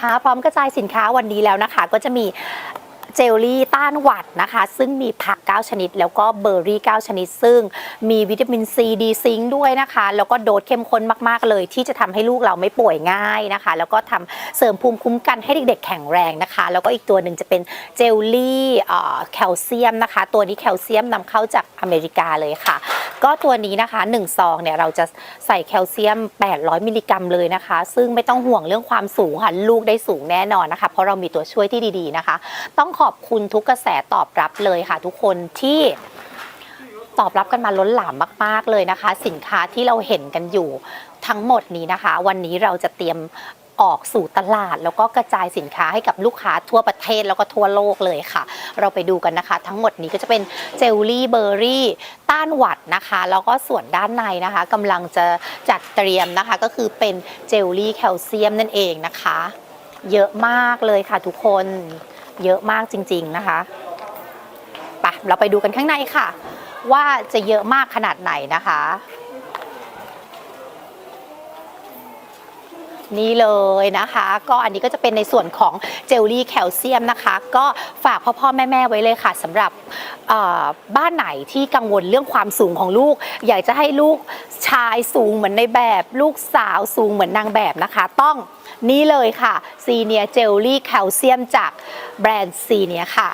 ค่ะพร้อมกระจายสินค้าวันนี้แล้วนะคะ ก็จะมีเจลลี่ต้านหวัดนะคะ ซึ่งมีผัก 9 ชนิด แล้วก็เบอร์รี่ 9 ชนิด ซึ่งมีวิตามินซีดีซิงด้วยนะคะ แล้วก็โดสเข้มข้นมาก ๆ เลย ที่จะทำให้ลูกเราไม่ป่วยง่ายนะคะ แล้วก็ทำเสริมภูมิคุ้มกันให้เด็ก ๆ แข็งแรงนะคะ แล้วก็อีกตัวหนึ่งจะเป็นเจลลี่แคลเซียมนะคะ ตัวนี้แคลเซียมนำเข้าจากอเมริกาเลยค่ะ ก็ตัวนี้นะคะ1ซองเนี่ยเราจะใส่แคลเซียม 800 มิลลิกรัมเลยนะคะ ซึ่งไม่ต้องห่วงเรื่องความสูงค่ะลูกได้สูงแน่นอนนะคะ เพราะเรามีตัวช่วยที่ดีๆนะคะ ต้องขอบคุณทุกกระแสตอบรับเลยค่ะ ทุกคนที่ตอบรับกันมาล้นหลามมาก ๆเลยนะคะ สินค้าที่เราเห็นกันอยู่ทั้งหมดนี้นะคะ วันนี้เราจะเตรียมออกสู่ตลาด แล้วก็กระจายสินค้าให้กับลูกค้าทั่วประเทศแล้วก็ทั่วโลกเลยค่ะ เราไปดูกันนะคะ ทั้งหมดนี้ก็จะเป็นเจลลี่เบอร์รี่ต้านหวัดนะคะ แล้วก็ส่วนด้านในนะคะกำลังจะจัดเตรียมนะคะ ก็คือเป็นเจลลี่แคลเซียมนั่นเองนะคะ เยอะมากเลยค่ะทุกคนเยอะมากจริง ๆนะคะไปะเราไปดูกันข้างในค่ะ ว่าจะเยอะมากขนาดไหนนะคะ นี่เลยนะคะ ก็อันนี้ก็จะเป็นในส่วนของเจลลี่แคลเซียมนะคะ ก็ฝากพ่อพ่อแม่แม่ไว้เลยค่ะสำหรับบ้านไหนที่กังวลเรื่องความสูงของลูก อยากจะให้ลูกชายสูงเหมือนในแบบ ลูกสาวสูงเหมือนนางแบบนะคะ ต้องนี่เลยค่ะซีเนียเจลลี่แคลเซียมจากแบรนด์ซีเนียค่ะ